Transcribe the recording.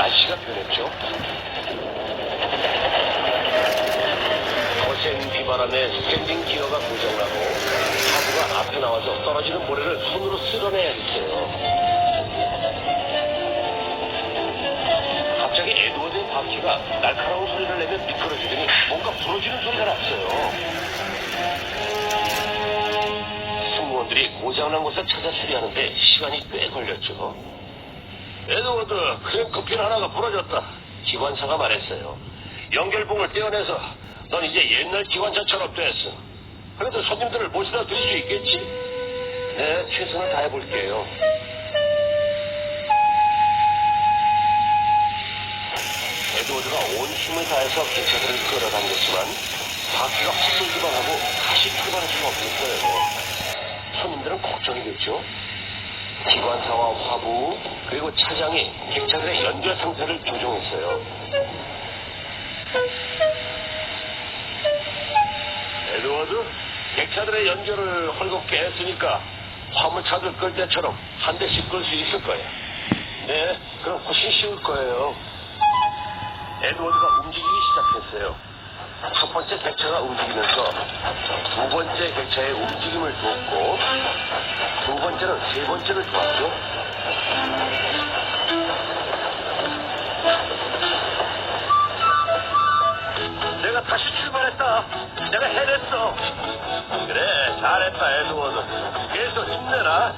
날씨가 변했죠. 거센 비바람에 스탠딩 기어가 고장나고 하부가 앞에 나와서 떨어지는 모래를 손으로 쓸어내야겠어요. 갑자기 에드워드의 바퀴가 날카로운 소리를 내며 미끄러지더니 뭔가 부러지는 소리가 났어요. 승무원들이 고장난 곳을 찾아 수리하는데 시간이 꽤 걸렸죠. 에드워드, 크랭크핀 하나가 부러졌다. 기관사가 말했어요. 연결봉을 떼어내서 넌 이제 옛날 기관차처럼 됐어. 그래도 손님들을 모시다 드릴 수 있겠지? 네, 최선을 다해볼게요. 에드워드가 온 힘을 다해서 기차들을 끌어당겼지만 바퀴가 헛돌기만 하고 다시 출발할 수가 없었어요. 손님들은 걱정이겠죠? 기관사와 화부 그리고 차장이 객차들의 연결 상태를 조종했어요. 에드워드, 객차들의 연결을 헐겁게 했으니까 화물차들 끌 때처럼 한 대씩 끌 수 있을 거야. 네, 그럼 훨씬 쉬울 거예요. 에드워드가 움직이기 시작했어요. 첫 번째 객차가 움직이면서 두 번째 객차의 움직임을 돕고 두 번째는 세 번째를 도왔죠. 내가 다시 출발했다. 내가 해냈어. 그래, 잘했다, 에드워드. 계속 힘내라.